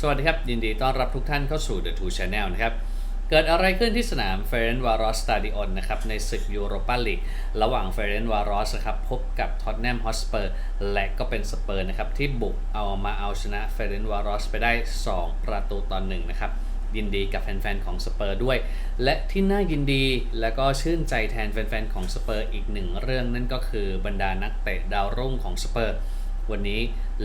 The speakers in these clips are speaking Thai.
สวัสดีครับ ยินดีต้อนรับทุกท่านเข้าสู่ The Two Channel นะครับ เกิดอะไรขึ้นที่สนามเฟรนวารอสสตาดิออนนะครับ ในศึกยูโรปาลีกระหว่างเฟรนวารอสครับพบกับท็อตแนมฮอสเปอร์และก็เป็นสเปอร์นะครับ ที่บุกเอามาเอาชนะเฟรนวารอสไปได้ 2 ประตูต่อหนึ่งนะครับยินดีกับแฟนๆของสเปอร์ด้วย และที่น่ายินดีและก็ชื่นใจแทนแฟนๆของสเปอร์อีกหนึ่งเรื่องนั่นก็คือบรรดานักเตะดาวรุ่งของสเปอร์ วันนี้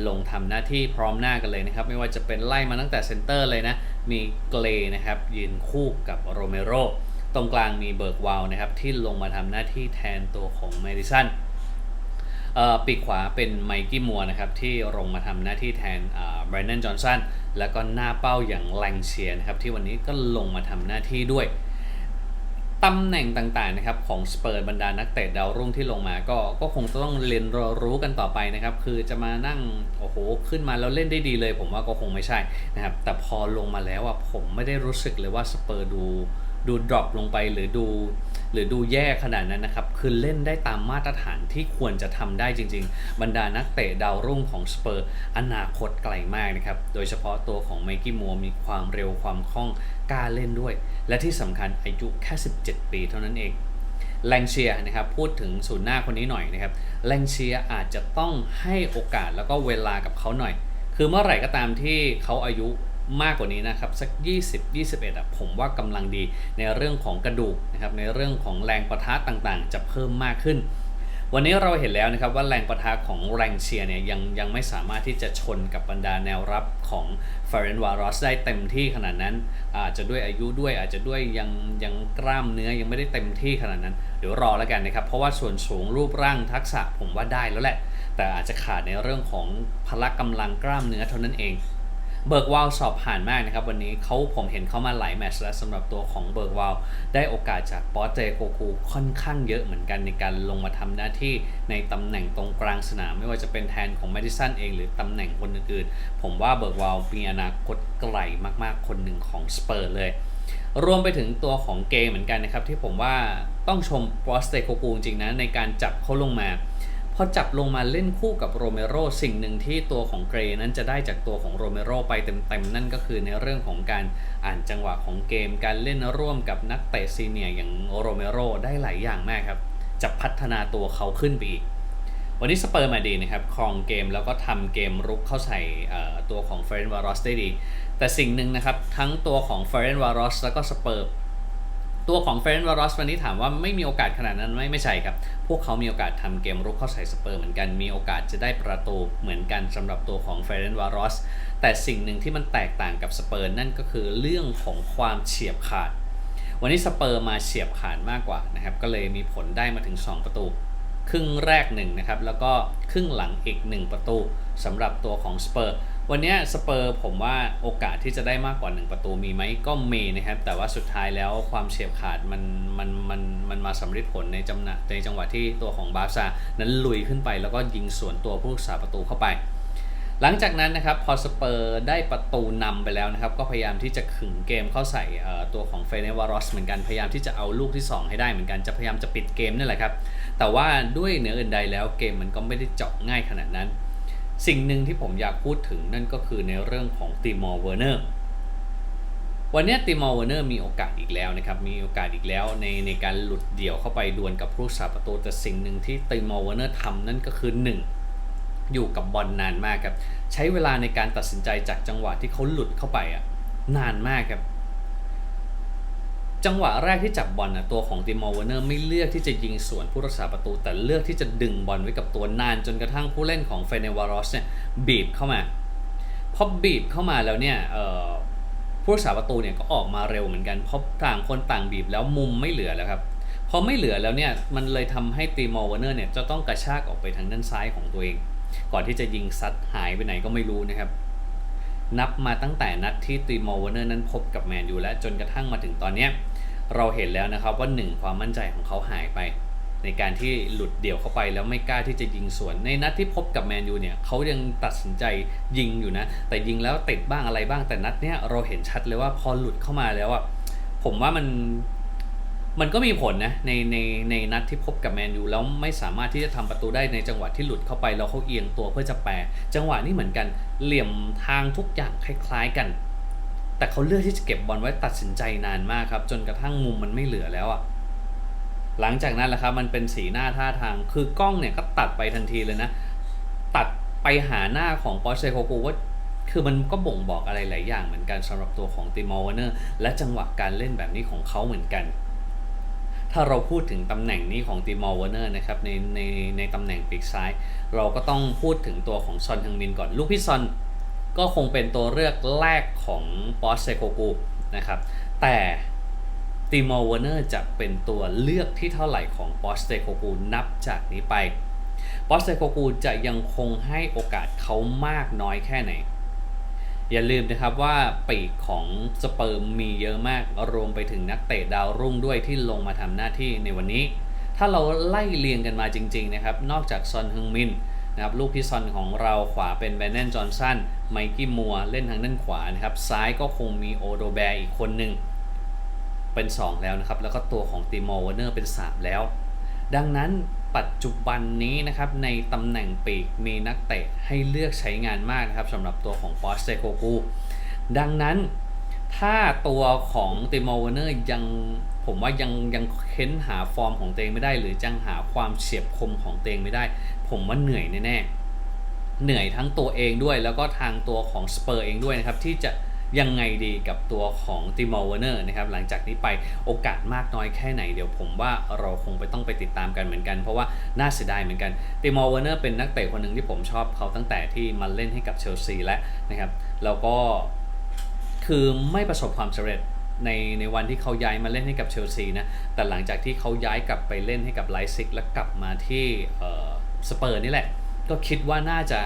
ลงทำหน้าที่พร้อมหน้ากันเลยนะครับ ไม่ว่าจะเป็นไล่มาตั้งแต่เซนเตอร์เลยนะ มีเกรนะครับยืนคู่กับโรเมโรตรงกลางมีเบิร์กวาลนะครับที่ลงมาทำหน้าที่แทนตัวของเมดิสันปีกขวาเป็นไมกี้มัวนะครับที่ลงมาทำหน้าที่แทนแบรนด o นจอห์นสันแล้วก็หน้าเป้าอย่างแลงเชียนะครับที่วันนี้ก็ลงมาทำหน้าที่ด้วย ตำแหน่งต่างๆนะครับของสเปอร์บรรดานักเตะดาวรุ่งที่ลงมาก็ก็คงต้องเรียนรู้กันต่อไปนะครับ คือจะมานั่งโอ้โหขึ้นมาแล้วเล่นได้ดีเลย ผมว่าก็คงไม่ใช่นะครับแต่พอลงมาแล้วอะผมไม่ได้รู้สึกเลยว่าสเปอร์ดูดูดรอปลงไปหรือดูหรือดูแย่ขนาดนั้นนะครับ คือเล่นได้ตามมาตรฐานที่ควรจะทำได้จริง ๆ บรรดานักเตะดาวรุ่งของสเปอร์อนาคตไกลมากนะครับ โดยเฉพาะตัวของไมกี้มัวมีความเร็วความคล่อง กล้าเล่นด้วย และที่สำคัญอายุแค่ 17 ปีเท่านั้นเองแลงเชียนะครับพูดถึงศูนย์หน้าคนนี้หน่อยนะครับแลงเชียอาจจะต้องให้โอกาสแล้วก็เวลากับเขาหน่อย คือเมื่อไหร่ก็ตามที่เขาอายุมากกว่านี้นะครับสัก 20 21อะผมว่ากำลังดีในเรื่องของกระดูกนะครับในเรื่องของแรงประทะต่างๆ จะเพิ่มมากขึ้น วันนี้เราเห็นแล้วนะครับว่าแรงประทะของแรงเชียร์เนี่ยยังยังไม่สามารถที่จะชนกับบรรดาแนวรับของฟาเรนวารอสได้เต็มที่ขนาดนั้น อาจจะด้วยอายุด้วยอาจจะด้วยยังยังกล้ามเนื้อยังไม่ได้เต็มที่ขนาดนั้น เดี๋ยวรอแล้วกันนะครับ เพราะว่าส่วนสูงรูปร่างทักษะผมว่าได้แล้วแหละ แต่อาจจะขาดในเรื่องของพละกำลังกล้ามเนื้อเท่านั้นเอง เบิร์กวาลสอบผ่านมากนะครับ วันนี้เขาผมเห็นเขามาหลายแมตช์แล้วสำหรับตัวของเบิร์กวาลได้โอกาสจากปอเตโกคูค่อนข้างเยอะเหมือนกันในการลงมาทำหน้าที่ในตำแหน่งตรงกลางสนาม ไม่ว่าจะเป็นแทนของแมดิสันเองหรือตำแหน่งคนอื่นๆ ผมว่าเบิร์กวาลมีอนาคตไกลมากๆ คนหนึ่งของสเปอร์เลยรวมไปถึงตัวของเกมเหมือนกันนะครับ ที่ผมว่าต้องชมปอสเตโกคูจริงนะในการจับเขาลงมา พอจับลงมาเล่นคู่กับโรเมโรสิ่งหนึ่งที่ตัวของเกรนั้นจะได้จากตัวของโรเมโรไปเต็มๆ นั่นก็คือในเรื่องของการอ่านจังหวะของเกม การเล่นร่วมกับนักเตะซีเนียร์อย่างโรเมโรได้หลายอย่างมากครับ จะพัฒนาตัวเขาขึ้นไปอีก วันนี้สเปอร์มาดีนะครับครองเกมแล้วก็ทำเกมรุกเข้าใส่ตัวของเฟรนวารอสได้ดี แต่สิ่งหนึ่งนะครับทั้งตัวของเฟรนวารอสแล้วก็สเปอร์ ตัวของเฟรนวารอสวันนี้ถามว่าไม่มีโอกาสขนาดนั้นไม่ไม่ใช่ครับ พวกเขามีโอกาสทำเกมรุกเข้าใส่สเปอร์เหมือนกัน มีโอกาสจะได้ประตูเหมือนกันสำหรับตัวของเฟรนวารอสแต่สิ่งหนึ่งที่มันแตกต่างกับสเปอร์นั่นก็คือเรื่องของความเฉียบขาด วันนี้สเปอร์มาเฉียบขาดมากกว่านะครับ ก็เลยมีผลได้มาถึง 2 ประตู ครึ่งแรกหนึ่งนะครับ แล้วก็ครึ่งหลังอีก 1 ประตูสำหรับตัวของสเปอร์ วันนี้สเปอร์ผมว่าโอกาสที่จะได้มากกว่า 1 ประตูมีไหมก็มีนะครับ แต่ว่าสุดท้ายแล้วความเฉียบขาดมันมันมันมันมาสำเร็จผลในจำนะในจังหวะที่ตัวของบาร์ซานั้นลุยขึ้นไป แล้วก็ยิงสวนตัวผู้รักษาประตูเข้าไป หลังจากนั้นนะครับพอสเปอร์ได้ประตูนำไปแล้วนะครับ ก็พยายามที่จะขึงเกมเข้าใส่ตัวของเฟเนวารอสเหมือนกันพยายามที่จะเอาลูกที่ 2 ให้ได้เหมือนกันจะพยายามจะปิดเกมนี่แหละครับแต่ว่าด้วยเหนืออื่นใดแล้วเกมมันก็ไม่ได้เจาะง่ายขนาดนั้น สิ่งหนึ่งที่ผมอยากพูดถึงนั่นก็คือในเรื่องของติมอร์เวอร์เนอร์วันนี้ติมอร์เวอร์เนอร์มีโอกาสอีกแล้วนะครับ มีโอกาสอีกแล้วในในการหลุดเดี่ยวเข้าไปดวลกับผู้รักษาประตูแต่สิ่งหนึ่งที่ติมอร์เวอร์เนอร์ทำนั่นก็คือ 1 อยู่กับบอลนานมากครับ ใช้เวลาในการตัดสินใจจากจังหวะที่เขาหลุดเข้าไปอะนานมากครับ จังหวะแรกที่จับบอลนะตัวของติมอร์เวเนอร์ไม่เลือกที่จะยิงสวนผู้รักษาประตู แต่เลือกที่จะดึงบอลไว้กับตัวนานจนกระทั่งผู้เล่นของเฟเนวารอสเนี่ยบีบเข้ามาพอบีบเข้ามาแล้วเนี่ยผู้รักษาประตูเนี่ยก็ออกมาเร็วเหมือนกันเพราะต่างคนต่างบีบแล้วมุมไม่เหลือแล้วครับพอไม่เหลือแล้วเนี่ยมันเลยทำให้ตีมอร์เวเนอร์เนี่ยจะต้องกระชากออกไปทางด้านซ้ายของตัวเอง ก่อนที่จะยิงซัดหายไปไหนก็ไม่รู้นะครับนับมาตั้งแต่นัดที่ตีมอลเวเนอร์นั้นพบกับแมนยูและจนกระทั่งมาถึงตอนนี้ เราเห็นแล้วนะครับว่าหนึ่งความมั่นใจของเขาหายไป ในการที่หลุดเดี่ยวเข้าไปแล้วไม่กล้าที่จะยิงสวน ในนัดที่พบกับแมนยูเนี่ยเขายังตัดสินใจยิงอยู่นะ แต่ยิงแล้วติดบ้างอะไรบ้างแต่นัดเนี้ยเราเห็นชัดเลยว่าพอหลุดเข้ามาแล้วอะผมว่ามันมันก็มีผลนะในในในนัดที่พบกับแมนยูแล้วไม่สามารถที่จะทำประตูได้ในจังหวะที่หลุดเข้าไปแล้วเขาเอียงตัวเพื่อจะแปรจังหวะนี้เหมือนกันเหลี่ยมทางทุกอย่างคล้าย ๆ กัน แต่เขาเลือกที่จะเก็บบอลไว้ตัดสินใจนานมากครับ จนกระทั่งมุมมันไม่เหลือแล้วอะหลังจากนั้นแหละครับมันเป็นสีหน้าท่าทาง คือกล้องเนี่ยก็ตัดไปทันทีเลยนะ ตัดไปหาหน้าของปอเชโคกูว่าคือมันก็บ่งบอกอะไรหลายอย่างเหมือนกันสำหรับตัวของติมอร์วเนอร์และจังหวะการเล่นแบบนี้ของเขาเหมือนกัน ถ้าเราพูดถึงตำแหน่งนี้ของติมอร์วเนอร์นะครับในในในตำแหน่งปีกซ้าย เราก็ต้องพูดถึงตัวของซอนฮึงมินก่อนลูกพี่ซอน ก็คงเป็นตัวเลือกแรกของปอสเซโคกูนะครับ แต่ติมอร์วเนอร์จะเป็นตัวเลือกที่เท่าไหร่ของปอสเซโคกูนับจากนี้ไปปอสเซโคกูจะยังคงให้โอกาสเขามากน้อยแค่ไหน อย่าลืมนะครับว่าปีกของสเปิร์มมีเยอะมากรวมไปถึงนักเตะดาวรุ่งด้วยที่ลงมาทำหน้าที่ในวันนี้ ถ้าเราไล่เรียงกันมาจริง ๆ นะครับ นอกจากซอนฮึงมิน นะครับลูกพี่ซอนของเราขวาเป็นแบนแนนจอห์นสันไมกี้มัวเล่นทางด้านขวานะครับ ซ้ายก็คงมีโอโดแบร์อีกคนหนึ่งเป็น 2 แล้วนะครับ แล้วก็ตัวของติมอร์วเนอร์เป็น 3 แล้ว ดังนั้นปัจจุบันนี้นะครับ ในตำแหน่งปีกมีนักเตะให้เลือกใช้งานมากนะครับสำหรับตัวของปอสเซโคกูดังนั้นถ้าตัวของติมอร์วเนอร์ยัง ผมว่ายังยังเค้นหาฟอร์มของตัวเองไม่ได้ หรือจังหาความเฉียบคมของตัวเองไม่ได้ ผมว่าเหนื่อยแน่ๆเหนื่อยทั้งตัวเองด้วย แล้วก็ทางตัวของสเปอร์เองด้วยนะครับที่จะยังไงดีกับตัวของติมอร์วเนอร์นะครับหลังจากนี้ไปโอกาสมากน้อยแค่ไหนเดี๋ยวผมว่าเราคงไปต้องไปติดตามกันเหมือนกัน เพราะว่าน่าเสียดายเหมือนกันติมอร์วเนอร์เป็นนักเตะคนหนึ่งที่ผมชอบเขาตั้งแต่ที่มาเล่นให้กับเชลซีแล้วนะครับแล้วก็คือไม่ประสบความสำเร็จ ในในวันที่เขาย้ายมาเล่นให้กับเชลซีนะ แต่หลังจากที่เขาย้ายกลับไปเล่นให้กับไลซิกแล้วกลับมาที่สเปอร์นี่แหละ ก็คิดว่าน่าจะ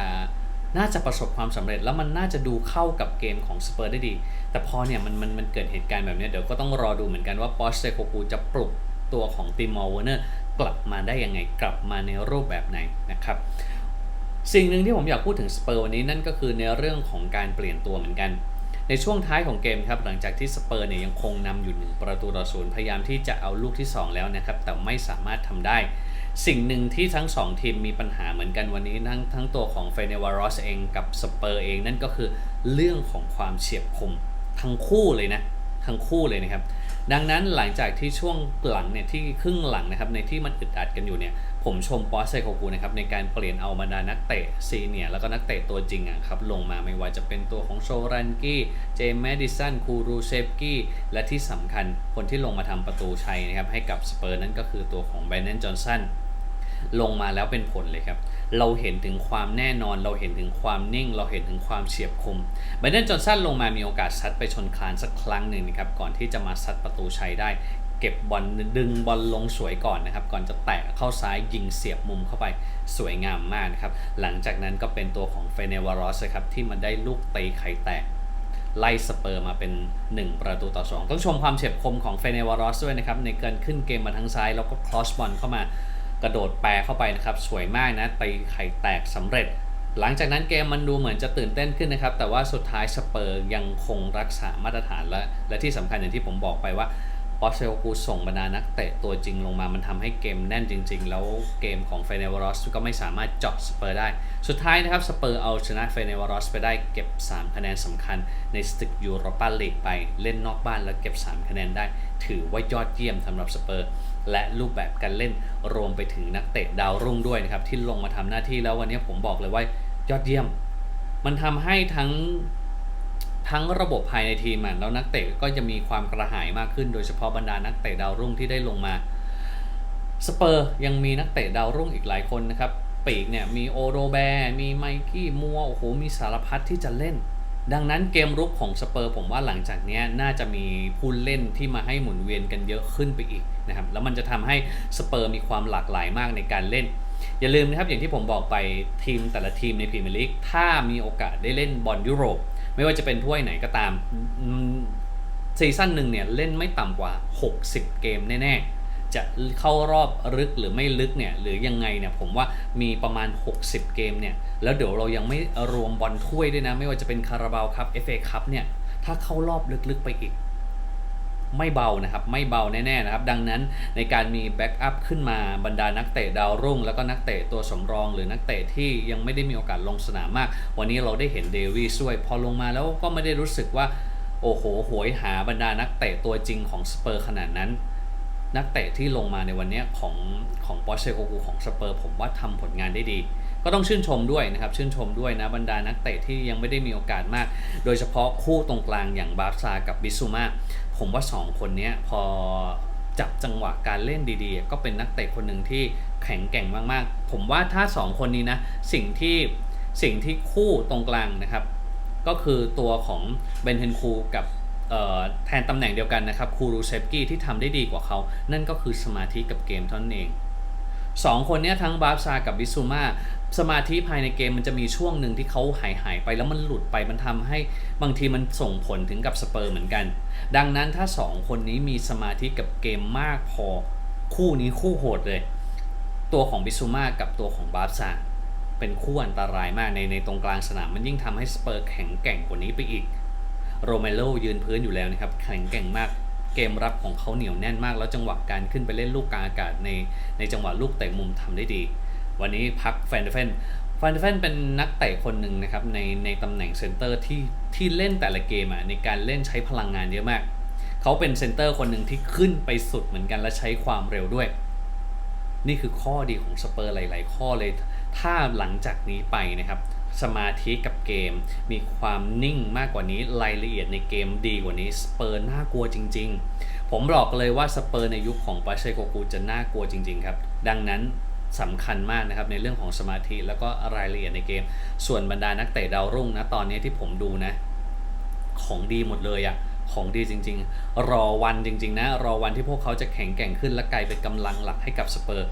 น่าจะประสบความสำเร็จแล้วมันน่าจะดูเข้ากับเกมของสเปอร์ได้ดี แต่พอเนี่ยมันมันมันเกิดเหตุการณ์แบบนี้เดี๋ยวก็ต้องรอดูเหมือนกันว่าปอสเซโคกูจะปลุกตัวของติมอร์วเนอร์กลับมาได้ยังไงกลับมาในรูปแบบไหนนะครับสิ่งหนึ่งที่ผมอยากพูดถึงสเปอร์วันนี้นั่นก็คือในเรื่องของการเปลี่ยนตัวเหมือนกัน ในช่วงท้ายของเกมครับหลังจากที่สเปอร์เนี่ยยังคงนำอยู่หนึ่งประตูต่อศูนย์พยายามที่จะเอาลูกที่ 2 แล้วนะครับแต่ไม่สามารถทำได้ สิ่งหนึ่งที่ทั้ง 2 ทีมมีปัญหาเหมือนกันวันนี้ทั้งทั้งตัวของเฟเนวารอสเองกับสเปอร์เองนั่นก็คือเรื่องของความเฉียบคมทั้งคู่เลยนะทั้งคู่เลยนะครับดังนั้นหลังจากที่ช่วงหลังเนี่ยที่ครึ่งหลังนะครับในที่มันอึดอัดกันอยู่เนี่ย ผมชมปอสไซโคกูนะครับในการเปลี่ยนเอาบรรดานักเตะซีเนียแล้วก็นักเตะตัวจริงอะครับลงมาไม่ว่าจะเป็นตัวของโชรันกี้ เจมส์แมดิสัน คูรูเชฟกี้ และที่สำคัญคนที่ลงมาทำประตูชัยนะครับให้กับสเปอร์นั่นก็คือตัวของแบรนนจอห์นสันลงมาแล้วเป็นผลเลยครับ เราเห็นถึงความแน่นอน เราเห็นถึงความนิ่ง เราเห็นถึงความเฉียบคมแบรนนจอห์นสันลงมามีโอกาสซัดไปชนคานสักครั้งหนึ่งนะครับ ก่อนที่จะมาซัดประตูชัยได้ ก็บบอลดึงบอลลงสวยก่อนนะครับ ก่อนจะแตะเข้าซ้ายยิงเสียบมุมเข้าไปสวยงามมากนะครับ หลังจากนั้นก็เป็นตัวของเฟเนวารอสครับที่มาได้ลูกตีไข่แตกไล่สเปอร์มาเป็น 1 ประตูต่อ 2 ต้องชมความเฉียบคมของเฟเนวารอสด้วยนะครับ ในเการขึ้นเกมมาทางซ้าย แล้วก็คลอสบอลเข้ามากระโดดแปรเข้าไปนะครับ สวยมากนะตีไข่แตกสำเร็จ หลังจากนั้นเกมมันดูเหมือนจะตื่นเต้นขึ้นนะครับ แต่ว่าสุดท้ายสเปอร์ยังคงรักษามาตรฐานและและที่สำคัญอย่างที่ผมบอกไปว่า ปอเชลกูส่งบรรดานักเตะตัวจริงลงมา มันทำให้เกมแน่นจริง ๆ แล้วเกมของเฟเนวารอสก็ไม่สามารถเจาะสเปอร์ได้ สุดท้ายนะครับสเปอร์เอาชนะเฟเนวารอสไปได้เก็บ 3 คะแนนสำคัญในศึกยูโรปาลีกไปเล่นนอกบ้านแล้วเก็บ 3 คะแนนได้ ถือว่ายอดเยี่ยมสำหรับสเปอร์และรูปแบบการเล่นรวมไปถึงนักเตะดาวรุ่งด้วยนะครับที่ลงมาทำหน้าที่แล้ววันนี้ผมบอกเลยว่ายอดเยี่ยม มันทำให้ทั้ง ทั้งระบบภายในทีมแล้วนักเตะก็จะมีความกระหายมากขึ้น โดยเฉพาะบรรดานักเตะดาวรุ่งที่ได้ลงมาสเปอร์ยังมีนักเตะดาวรุ่งอีกหลายคนนะครับปีกเนี่ยมีโอโรแบร์มีไมกี้มัวโอ้โหมีสารพัดที่จะเล่น ดังนั้นเกมรุกของสเปอร์ผมว่าหลังจากนี้น่าจะมีผู้เล่นที่มาให้หมุนเวียนกันเยอะขึ้นไปอีกนะครับแล้วมันจะทำให้สเปอร์มีความหลากหลายมากในการเล่น อย่าลืมนะครับอย่างที่ผมบอกไปทีมแต่ละทีมในพรีเมียร์ลีกถ้ามีโอกาสได้เล่นบอลยุโรป ไม่ว่าจะเป็นถ้วยไหนก็ตามซีซั่นหนึ่งเนี่ยเล่นไม่ต่ำกว่า 60 เกมแน่ ๆ จะเข้ารอบลึกหรือไม่ลึกเนี่ยหรือยังไงเนี่ยผมว่ามีประมาณ 60 เกมเนี่ยแล้วเดี๋ยวเรายังไม่รวมบอลถ้วยด้วยนะ ไม่ว่าจะเป็นคาราบาวครับ FA คัพเนี่ยถ้าเข้ารอบลึกๆไปอีก ไม่เบานะครับ ไม่เบาแน่ๆนะครับ ดังนั้นในการมีแบ็กอัพขึ้นมาบรรดานักเตะดาวรุ่ง แล้วก็นักเตะตัวสำรอง หรือนักเตะที่ยังไม่ได้มีโอกาสลงสนามมาก วันนี้เราได้เห็นเดวิสด้วย พอลงมาแล้วก็ไม่ได้รู้สึกว่า โอ้โหโหยหาบรรดานักเตะตัวจริงของสเปอร์ขนาดนั้น นักเตะที่ลงมาในวันนี้ของของปอเชโกกูของสเปอร์ผมว่าทำผลงานได้ดีก็ต้องชื่นชมด้วยนะครับ ชื่นชมด้วยนะบรรดานักเตะที่ยังไม่ได้มีโอกาสมาก โดยเฉพาะคู่ตรงกลางอย่างบาร์ซากับบิซูมา ผมว่า 2 คนนี้พอจับจังหวะการเล่นดีๆ ก็เป็นนักเตะคนหนึ่งที่แข็งแกร่งมากๆ ผมว่าถ้า 2 คนนี้นะ สิ่งที่สิ่งที่คู่ตรงกลางนะครับ ก็คือตัวของเบนเทนคูกับแทนตำแหน่งเดียวกันนะครับคูรูเซฟกี้ที่ทำได้ดีกว่าเขา นั่นก็คือสมาธิกับเกมเท่านั้นเอง สองคนเนี้ยทั้งบาร์ซากับบิซูมาสมาธิภายในเกมมันจะมีช่วงหนึ่งที่เขาหายหายไปแล้วมันหลุดไปมันทำให้บางทีมันส่งผลถึงกับสเปอร์เหมือนกัน ดังนั้นถ้าสองคนนี้มีสมาธิกับเกมมากพอคู่นี้คู่โหดเลย ตัวของบิซูมากับตัวของบาร์ซาเป็นคู่อันตรายมากในในตรงกลางสนามมันยิ่งทำให้สเปอร์แข็งแกร่งกว่านี้ไปอีกโรเมโลยืนพื้นอยู่แล้วนะครับแข็งแกร่งมาก เกมรับของเขาเหนียวแน่นมาก แล้วจังหวะการขึ้นไปเล่นลูกกลางอากาศในในจังหวะลูกเตะมุมทำได้ดี วันนี้พักแฟนเดเฟนแฟนเดเฟนเป็นนักเตะคนหนึ่งนะครับในในตำแหน่งเซนเตอร์ที่ที่เล่นแต่ละเกมอะในการเล่นใช้พลังงานเยอะมาก เขาเป็นเซนเตอร์คนหนึ่งที่ขึ้นไปสุดเหมือนกันและใช้ความเร็วด้วย นี่คือข้อดีของสเปอร์หลาย ๆ ข้อเลยถ้าหลังจากนี้ไปนะครับ สมาธิกับเกม มีความนิ่งมากกว่านี้รายละเอียดในเกมดีกว่านี้สเปอร์น่ากลัวจริง ๆ ผมบอกเลยว่าสเปอร์ในยุคของปาเชโกกูจะน่ากลัวจริง ๆ ครับ ดังนั้นสำคัญมากนะครับในเรื่องของสมาธิแล้วก็รายละเอียดในเกม ส่วนบรรดานักเตะดาวรุ่งนะตอนนี้ที่ผมดูนะ ของดีหมดเลยอะของดีจริง ๆ รอวันจริง ๆ นะ รอวันที่พวกเขาจะแข็งแกร่งขึ้นและกลายเป็นกำลังหลักให้กับสเปอร์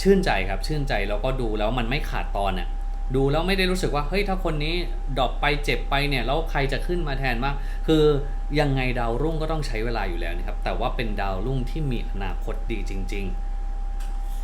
ชื่นใจครับชื่นใจแล้วก็ดูแล้วมันไม่ขาดตอนอะ ดูแล้วไม่ได้รู้สึกว่าเฮ้ยถ้าคนนี้ดรอปไปเจ็บไปเนี่ยแล้วใครจะขึ้นมาแทนบ้างคือยังไงดาวรุ่งก็ต้องใช้เวลาอยู่แล้วนะครับแต่ว่าเป็นดาวรุ่งที่มีอนาคตดีจริง ๆ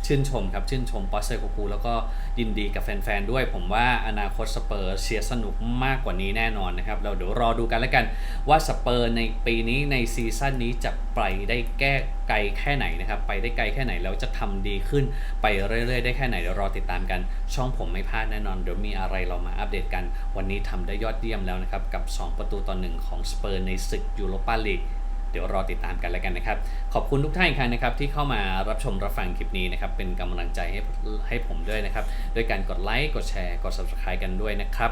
ชื่นชมครับ ชื่นชมปอสเซโกกูแล้วก็ยินดีกับแฟนๆ ด้วย ผมว่าอนาคตสเปอร์เชียร์สนุกมากกว่านี้แน่นอนนะครับ เราเดี๋ยวรอดูกันแล้วกันว่าสเปอร์ในปีนี้ในซีซั่นนี้จะไปได้แก้ไกลแค่ไหนนะครับ ไปได้ไกลแค่ไหนแล้วจะทำดีขึ้นไปเรื่อยๆ ได้แค่ไหนเดี๋ยวรอติดตามกันช่องผมไม่พลาดแน่นอน เดี๋ยวมีอะไรเรามาอัปเดตกัน วันนี้ทำได้ยอดเยี่ยมแล้วนะครับกับ 2 ประตูต่อหนึ่งของสเปอร์ในศึกยูโรปาลีก เดี๋ยวรอติดตามกันแล้วกันนะครับ ขอบคุณทุกท่านอีกครั้งนะครับที่เข้ามารับชมรับฟังคลิปนี้นะครับเป็นกำลังใจให้ให้ผมด้วยนะครับด้วยการกดไลค์กดแชร์กด subscribe กันด้วยนะครับ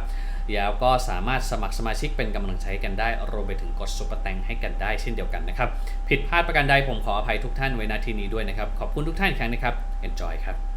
แล้วก็สามารถสมัครสมาชิกเป็นกำลังใจให้กันได้รวมไปถึงกดซุปเปอร์แตงให้กันได้เช่นเดียวกันนะครับผิดพลาดประการใดผมขออภัยทุกท่านไว้ณที่นี้ด้วยนะครับขอบคุณทุกท่านอีกครั้งนะครับ enjoy ครับ